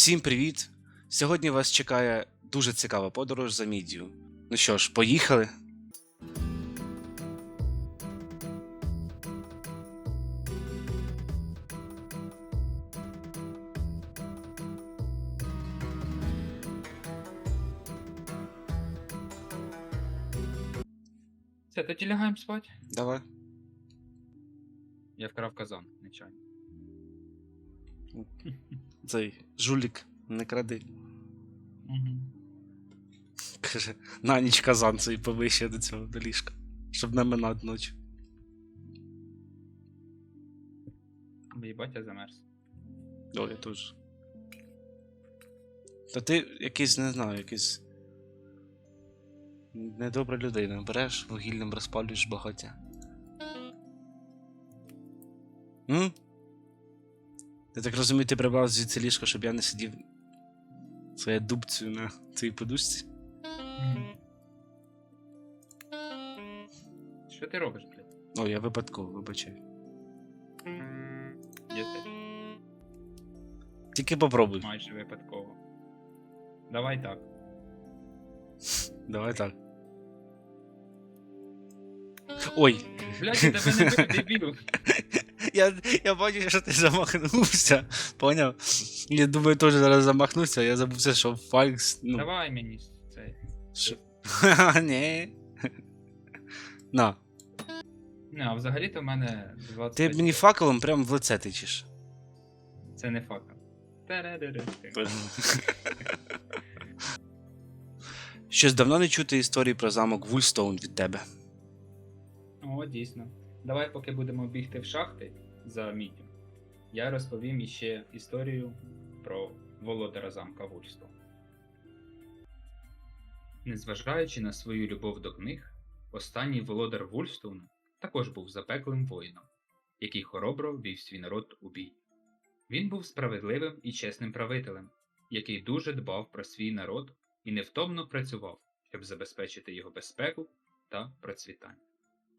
Всім привіт! Сьогодні вас чекає дуже цікава подорож за мідію. Ну що ж, поїхали. Все, тоді лягаємо спати. Давай. Я вкрав казан, нечайно. Цей жулік, не кради. Угу. Каже, на ніч казан цей повище до цього до ліжка, щоб не минати ночі. Їбать, я замерз. О, я теж. Та ти якийсь, не знаю, якийсь. Недобра людина. Береш вугіллям розпалюєш багаття. М? Я так розумію, ти прибрав звідси ліжко, щоб я не сидів своєю дубцею на цій подушці. Що ти робиш, блядь? О, я випадково, вибачаю. Я теж Тільки попробуй. майже випадково. Давай так. Давай так. Ой, Блядь, я тебе не бив, дебіл. Я, я бачу, що ти замахнувся. Поняв? Я думаю, теж зараз замахнуся, я забувся, що Фалькс. Ну, Давай мені цей. Ха-ха, ні. На. Не, а взагалі-то в мене 20. Ти мені факелом прям в лице тичеш. Це не факел. Щось давно не чути історії про замок Вульстоун від тебе. О, дійсно. Давай, поки будемо бігти в шахти за міддю, я розповім іще історію про володара замка Вульстон. Незважаючи на свою любов до книг, останній володар Вульстоуна також був запеклим воїном, який хоробро вів свій народ у бій. Він був справедливим і чесним правителем, який дуже дбав про свій народ і невтомно працював, щоб забезпечити його безпеку та процвітання.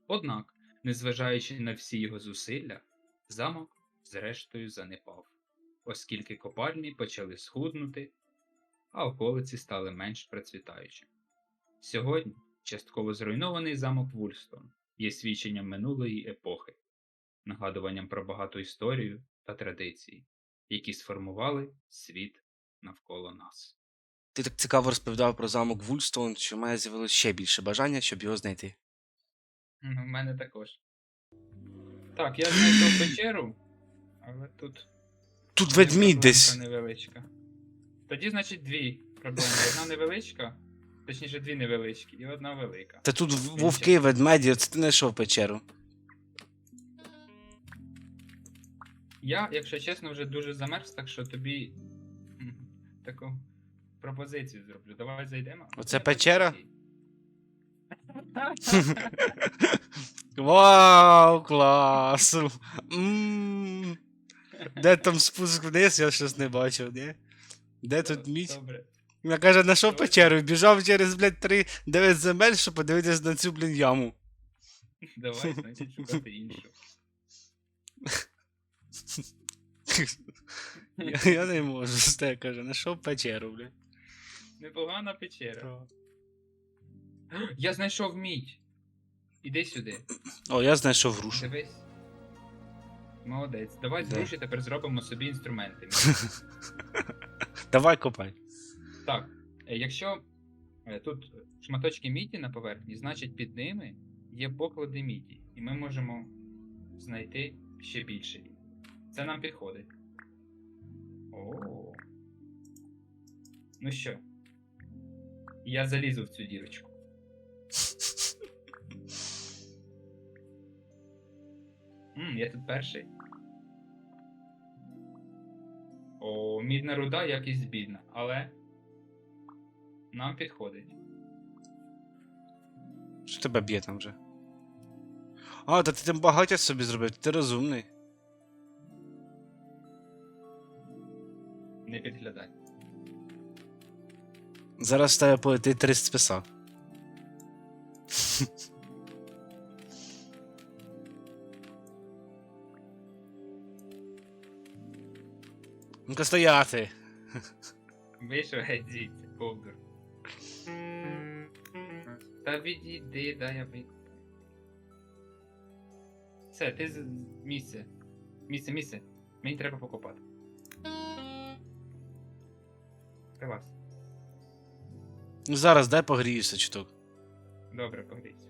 Однак, незважаючи на всі його зусилля, замок зрештою занепав, оскільки копальні почали схуднути, а околиці стали менш процвітаючими. Сьогодні частково зруйнований замок Вульстон є свідченням минулої епохи, нагадуванням про багату історію та традиції, які сформували світ навколо нас. Ти так цікаво розповідав про замок Вульстоун, що в мене з'явилось ще більше бажання, щоб його знайти. Ну, в мене також. Так, я знайшов печеру, але тут. Тут ведмідь десь. невеличка. Тоді, значить, дві проблеми. Одна невеличка, точніше, дві невеличкі, і одна велика. Та тут в- вовки, ведмеді, це ти знайшов печеру. Я, якщо чесно, вже дуже замерз, так що тобі м, таку пропозицію зроблю. Давай зайдемо. Оце печера? Вау, клас! Де там спуск вниз, я щось не бачив, ні? Де тут мідь? Добре. Я каже, знайшов Давай. печеру, біжав через, блядь, 3 9 земель, щоб подивитися на цю, блін, яму. Давай, значить, шукати іншу. Я, я не можу з те, каже, знайшов печеру, блядь. Непогана печера. Я знайшов мідь. Іди сюди. О, я знайшов грушу. Дивись. Молодець. Давай з Де? груші тепер зробимо собі інструменти. Давай копай. Так, е, якщо е, тут шматочки міді на поверхні, значить під ними є поклади міді, і ми можемо знайти ще більше. їх. Це нам підходить. О. Ну що? Я залізу в цю дірочку. М, я тут перший. О, мідна руда якість бідна, але нам підходить. Що тебе б'є там вже? А, та ти там багаття собі зробив, ти розумний. Не підглядай. Зараз в тебе полетить три списа. Ну-ка стояти. Вийшов звідси, ковдур. Та відійди, дай я викупаю. Все, ти з місце. Місце, місце. Мені треба покопати. Прилазь. Ну зараз дай погріюся чуток. Добре, погрійся.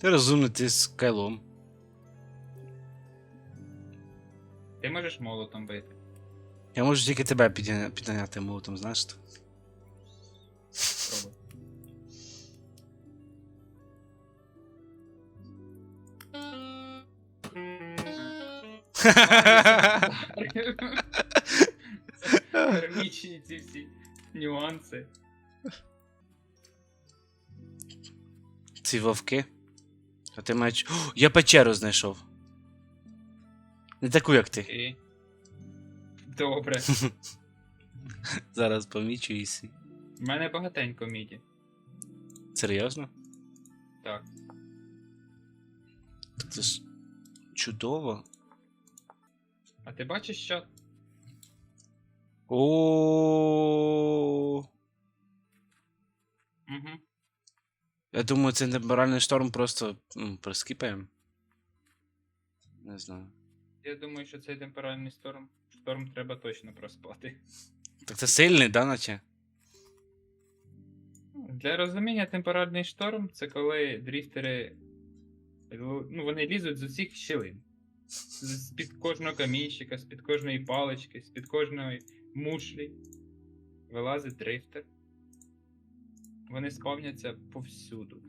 Ти розумний, ти з кайлом. Ти можеш молотом бити. Я можу тільки тебе підня- підняти молотом, знаєш? то. Спробуй. Кармічні ці всі нюанси. Ці вовки. А ти маєш. О, я печеру знайшов. Не таку, як ти. І... Добре. Зараз помічу і сі. У мене багатенько міді. Серйозно? Так. Так Це ж чудово. А ти бачиш, що О. Угу. Я думаю, цей темперальний шторм просто м, прискіпаємо. Не знаю. Я думаю, що цей темперальний шторм. Шторм треба точно проспати. Так це сильний, да, наче? Для розуміння темперальний шторм це коли дріфтери. Ну, вони лізуть з усіх щілин. З-під кожного камінчика, з-під кожної палички, з-під кожної мушлі. Вилазить дрифтер. Вони спавняться повсюду.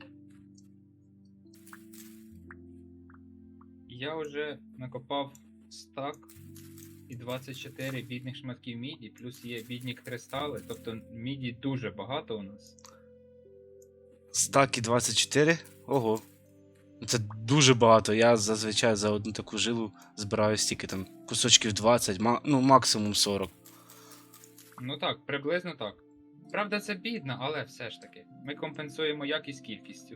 Я вже накопав стак і 24 бідних шматків міді, плюс є бідні кристали, тобто міді дуже багато у нас. Стаки 24? Ого. Це дуже багато. Я зазвичай за одну таку жилу збираю стільки там кусочків 20, ма- ну максимум 40. Ну так, приблизно так. Правда, це бідно, але все ж таки. Ми компенсуємо якість кількістю.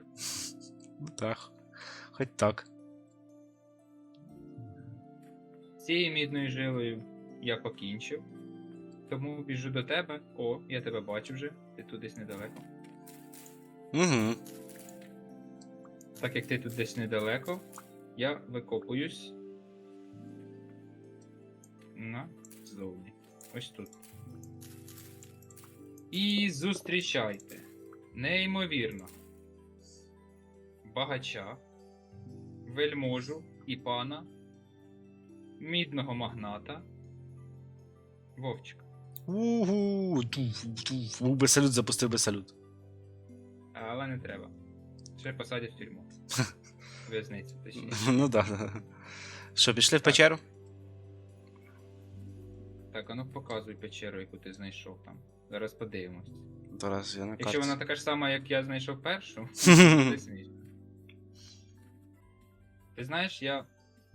Ну так. Хоч так. Цією мідною жилою я покінчив. Тому біжу до тебе. О, я тебе бачу вже. Ти тут десь недалеко. Угу. Так як ти тут десь недалеко, я викопуюсь. На зовні. Ось тут. І зустрічайте. Неймовірно. Багача, вельможу і пана, мідного магната, Вовчика. Угу. Був би салют, запустив би салют. Але не треба. Ще посадять в тюрму. В'язницю, точніше. ну да, да. Що, пішли в печеру? Так, а ну показуй печеру, яку ти знайшов там. Зараз подивимось. Зараз я на Якщо карті. вона така ж сама, як я знайшов першу, буде смішно. Ти знаєш, я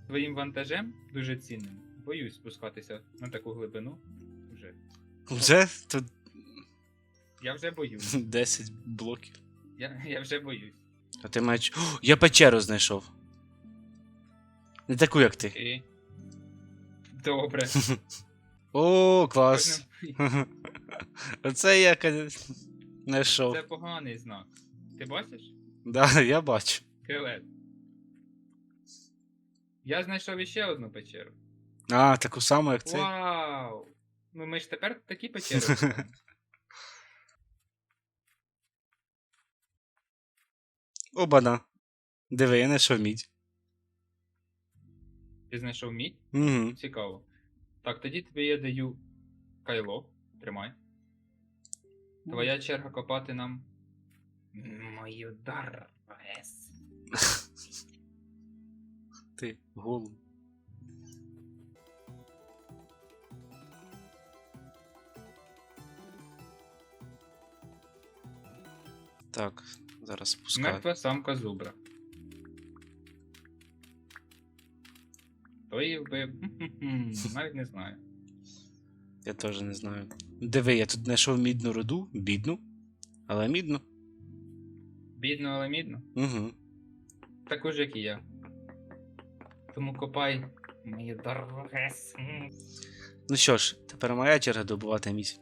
твоїм вантажем дуже цінним. Боюсь спускатися на таку глибину. Вже. Вже тут Я вже боюсь. 10 блоків. Я, я вже боюсь. А ти маєш. О, я печеру знайшов. Не таку, як ти. І... Добре. О, клас. Оце я знайшов. Це поганий знак. Ти бачиш? Да, я бачу. Скелет. Я знайшов іще одну печеру. А, таку саму, як цей. Вау! Ну ми ж тепер такі печери. Обана. Диви, я знайшов мідь. Ти знайшов мідь? Угу. Цікаво. Так, тоді тобі я даю кайло. Тримай. Твоя черга копати нам. Мою дар. Ти голуб. Так, зараз спускаю. Мертва самка зубра. Хто її вбив? Навіть не знаю. Я теж не знаю. Диви, я тут знайшов мідну руду, бідну, але мідну. Бідно, але мідно. Угу. Таку ж, як і я. Тому копай мою дороге. Ну що ж, тепер моя черга добувати мідь.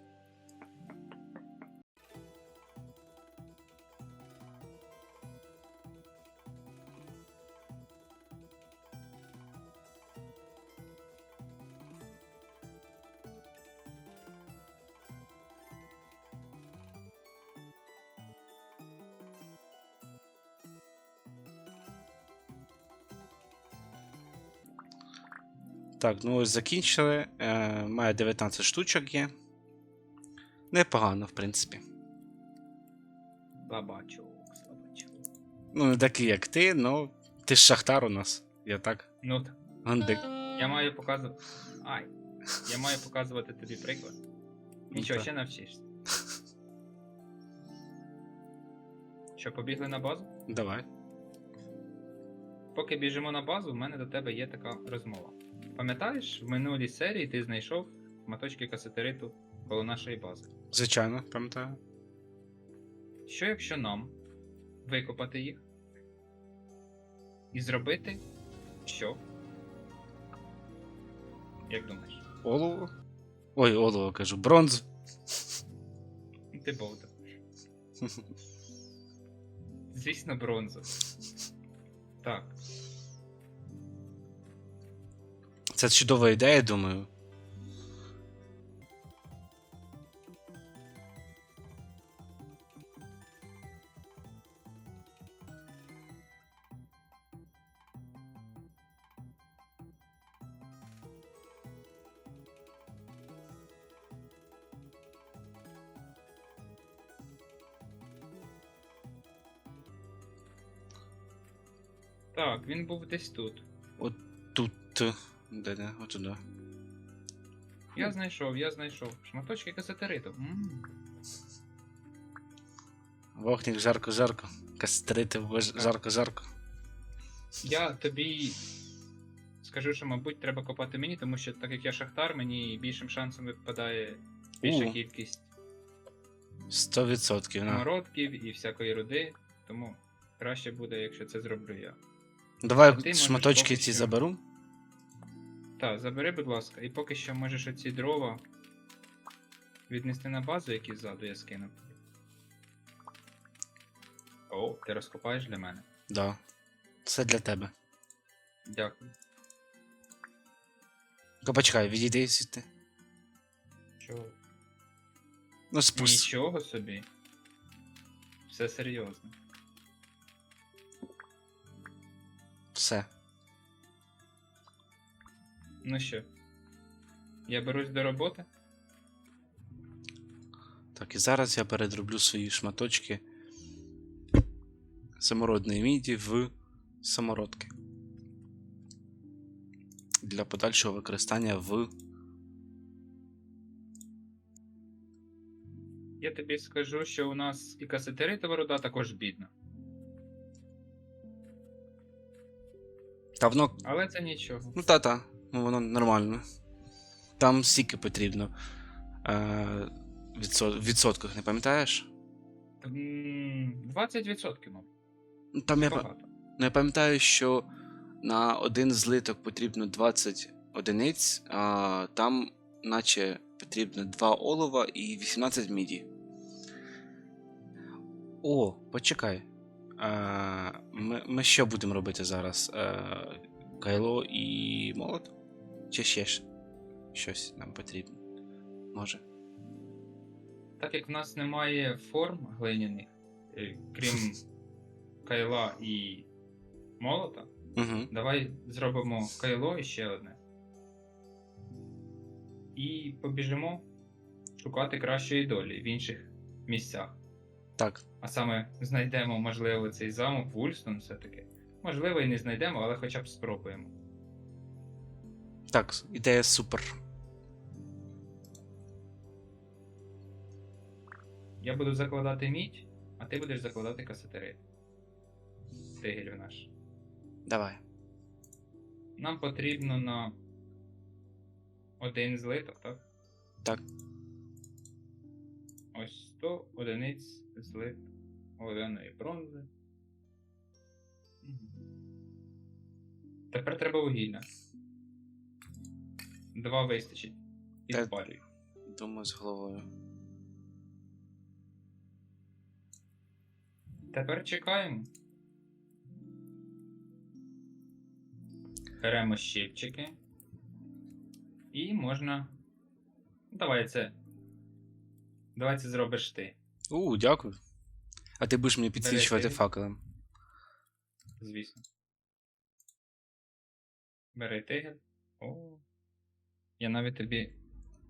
Так, ну ось закінчили. Е, має 19 штучок є. Непогано, в принципі. Слабачок, слабачок. Ну, не такий, як ти, ну. Ти ж шахтар у нас. Я так. Ну, т- Гандик. я маю показувати. Ай. Я маю показувати тобі приклад. Нічого, ще навчишся. Що, побігли на базу? Давай. Поки біжимо на базу, в мене до тебе є така розмова. Пам'ятаєш, в минулій серії ти знайшов моточки касетериту коло нашої бази. Звичайно, пам'ятаю. Що якщо нам викопати їх і зробити що? Як думаєш? Олово. Ой, олово кажу, бронзу. Ти болта. Звісно, бронзу. Так. Це чудова ідея, думаю. Так, він був десь тут. Тут. Де де? Отуда. Я знайшов, я знайшов. Шматочки касетериту. Вогник, жарко, жарко. Кастрити, вож- жарко, жарко. Я тобі скажу, що, мабуть, треба копати мені, тому що так як я шахтар, мені більшим шансом випадає більша У. кількість 100%. На. самородків і всякої руди, тому краще буде, якщо це зроблю я. Давай ти можеш шматочки поки ці що. заберу. Так, забери, будь ласка, і поки що можеш оці дрова віднести на базу, які ззаду я скинув. О, ти розкопаєш для мене. Да. Все для тебе. Дякую. Ка почекай, відійди звідти. Чого? Ну спуск. Нічого собі. Все серйозно. Все. Ну що, я берусь до роботи? Так, і зараз я передроблю свої шматочки самородної міді в самородки. Для подальшого використання в. Я тобі скажу, що у нас і касетеритова руда також бідна. Та воно. Але це нічого. Ну та-та, воно нормально. Там стільки потрібно. Е, відсо- в відсотках, не пам'ятаєш? 20%, мабуть. Ну, Там я, ну, я пам'ятаю, що на один злиток потрібно 20 одиниць, а там, наче, потрібно 2 олова і 18 міді. О, почекай. Е, ми, ми що будемо робити зараз? Е, кайло і молот? Чи ще ж щось нам потрібно? Може. Так як в нас немає форм глиняних, е, крім кайла і молота, Угу. давай зробимо кайло і ще одне. І побіжимо шукати кращої долі в інших місцях. Так. А саме знайдемо, можливо, цей замок Вульстон все-таки. Можливо, і не знайдемо, але хоча б спробуємо. Так, ідея супер. Я буду закладати мідь, а ти будеш закладати касетерит. Тигель наш. Давай. Нам потрібно на один злиток, так? Так. Ось 100 одиниць злит водяної бронзи. Тепер треба вугілля. Два вистачить. і Та- спалюй. Думаю, з головою. Тепер чекаємо. Беремо щипчики. І можна. Давай це. Давай це зробиш ти, У, дякую. А ти будеш мені підсвічувати Бери факелем. звісно. Бери тигель. О. Я навіть тобі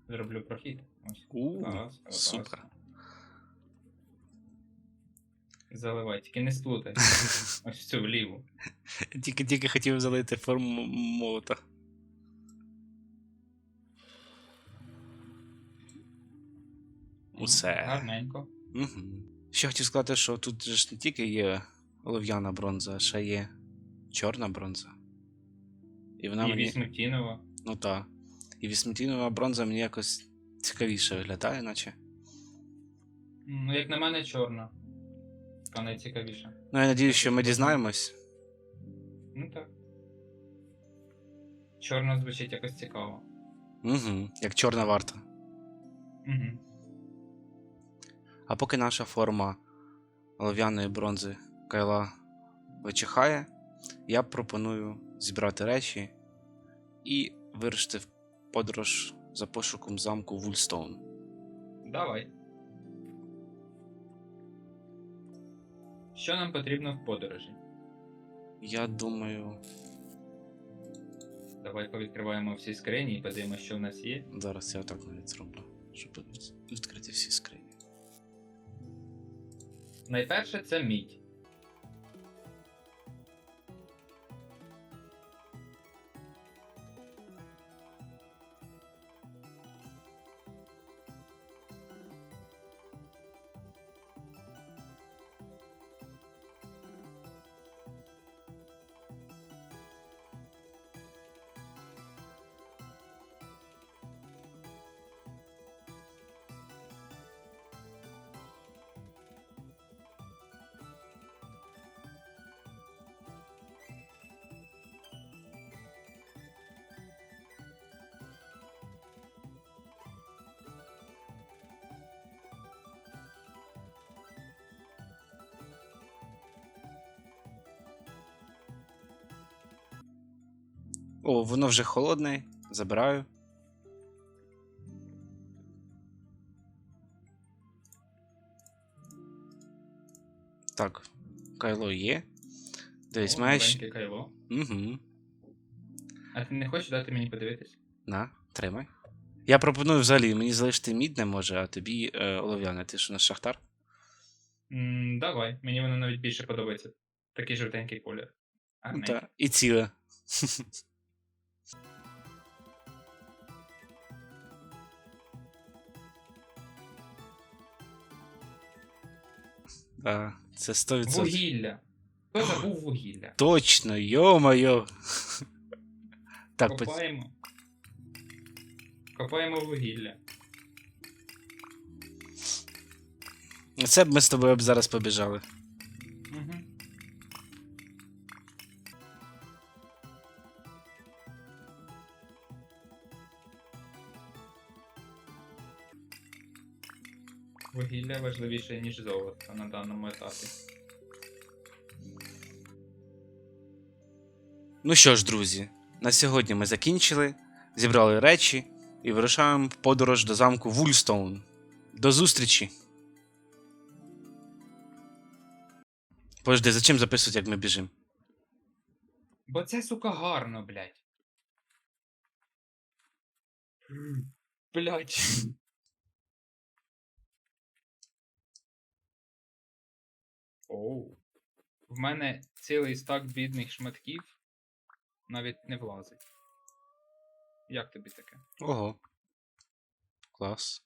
зроблю прохід. Ось. У, Раз, раз. супер. Заливай, тільки не сплутай. Ось цю вліву. Тільки тільки хотів залити форму молота. Усе. Гарненько. Угу. Ще хотів сказати, що тут ж не тільки є олов'яна бронза, а ще є чорна бронза. І вона І мені. вісмутінова. Ну так. І вісмітінова бронза мені якось цікавіше виглядає, наче. Ну, як на мене, чорна. Така найцікавіша. Ну, я надію, що ми дізнаємось. Ну так. Чорна звучить якось цікаво. Угу. Як чорна варта. Угу. А поки наша форма олов'яної бронзи кайла вичихає, я пропоную зібрати речі і вирушити в подорож за пошуком замку Вульстоун. Давай. Що нам потрібно в подорожі? Я думаю, Давай повідкриваємо всі скрині і подивимося, що в нас є. зараз я так навіть зроблю, щоб відкрити всі скрині. Найперше це мідь. О, воно вже холодне, забираю. Так, кайло є. Дивись, О, маєш. кайло. Угу. А ти не хочеш дати мені подивитись? На, тримай. Я пропоную взагалі мені залишити мідне може, а тобі е, олов'яне. Ти що на шахтар? м давай, мені воно навіть більше подобається. Такий жовтенький колір. Ну, Гарненький. та, і ціле. Да, це 100%. Вугілля. Хто забув вугілля? Точно, йо-моє. Так, по- Копаємо. Копаємо вугілля. це б ми з тобою б зараз побіжали. Угу. Вугілля важливіше, ніж золото на даному етапі. Ну що ж, друзі, на сьогодні ми закінчили, зібрали речі і вирушаємо в подорож до замку Вульстоун. До зустрічі! Подожди, зачем записувати, як ми біжимо? Бо це, сука, гарно, блядь. Блядь. Оу. В мене цілий стак бідних шматків навіть не влазить. Як тобі таке? Ого. Клас.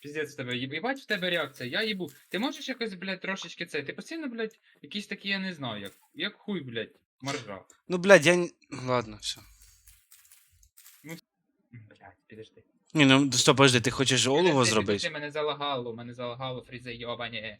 Піздець в тебе, їбать в тебе реакція, я їбу. Ти можеш якось, блядь, трошечки це. Ти постійно, блядь, якийсь такий, я не знаю, як, як хуй, блядь, маржа. Ну, блядь, я. Ладно, все. Підожди. Ні, ну стоп, подожди, ти хочеш олово Підожди, зробити? Ти Мене залагало, мене залагало, фрізе йобані.